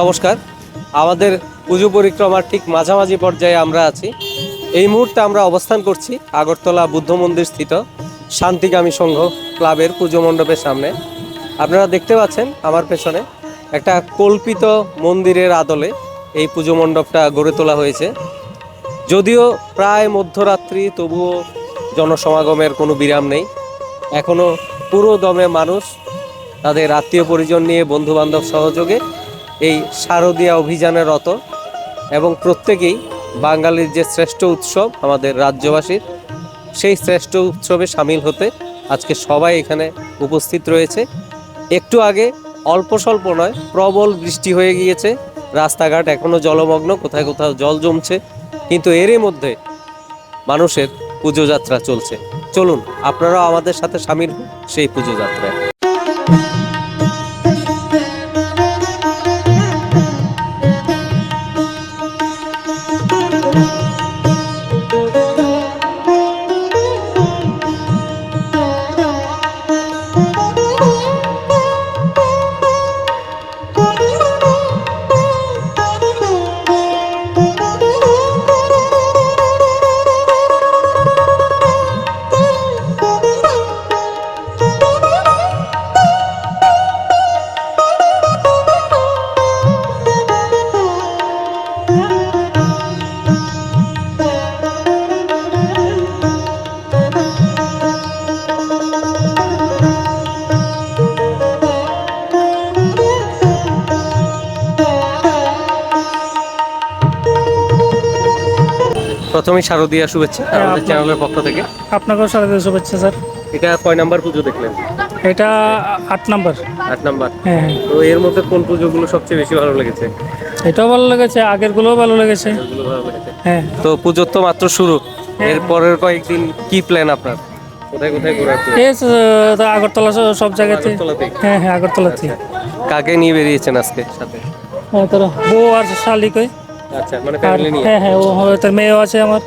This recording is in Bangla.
নমস্কার। আমাদের পুজো পরিক্রমার ঠিক মাঝামাঝি পর্যায়ে আমরা আছি। এই মুহূর্তে আমরা অবস্থান করছি আগরতলা বুদ্ধ মন্দির স্থিত শান্তিকামী সংঘ ক্লাবের পুজো মণ্ডপের সামনে। আপনারা দেখতে পাচ্ছেন আমার পেছনে একটা কল্পিত মন্দিরের আদলে এই পুজো মণ্ডপটা গড়ে তোলা হয়েছে। যদিও প্রায় মধ্যরাত্রি, তবুও জনসমাগমের কোনো বিরাম নেই। এখনও পুরো দমে মানুষ, তাদের আত্মীয় পরিজন নিয়ে বন্ধু বান্ধব সহযোগে এই শারদীয়া অভিযানে রত এবং প্রত্যেকেই বাঙালির যে শ্রেষ্ঠ উৎসব আমাদের রাজ্যবাসীর, সেই শ্রেষ্ঠ উৎসবে সামিল হতে আজকে সবাই এখানে উপস্থিত রয়েছে। একটু আগে অল্প স্বল্প নয়, প্রবল বৃষ্টি হয়ে গিয়েছে। রাস্তাঘাট এখনও জলমগ্ন, কোথায় কোথাও জল জমছে। কিন্তু এরই মধ্যে মানুষের পুজো যাত্রা চলছে। চলুন, আপনারাও আমাদের সাথে সামিল সেই পুজো যাত্রায় প্রথমেই শারদীয়া শুভেচ্ছা আমাদের চ্যানেলের পক্ষ থেকে। আপনাকেও স্বাগত শুভেচ্ছা স্যার। এটা কয় নাম্বার পুজো দেখলেন? এটা আট নাম্বার। আট নাম্বার। হ্যাঁ হ্যাঁ। তো এর মধ্যে কোন পুজোগুলো সবচেয়ে বেশি ভালো লেগেছে? এটাও ভালো লেগেছে আগেরগুলোও ভালো লেগেছে। ভালো লেগেছে। হ্যাঁ। তো পুজোর তো মাত্র শুরু। এর পরের কয়েকদিন কি প্ল্যান আপনার? কোথায় কোথায় ঘোরার আগরতলা সব- জায়গাতে? হ্যাঁ হ্যাঁ আগরতলাতে কাকে নিয়ে বেরিয়েছেন আজকে সাথে? হ্যাঁ বউ আর শালিক আচ্ছা মানে ফ্যামিলি নিয়ে হ্যাঁ হ্যাঁ ও তার মেয়েও আছে আমার।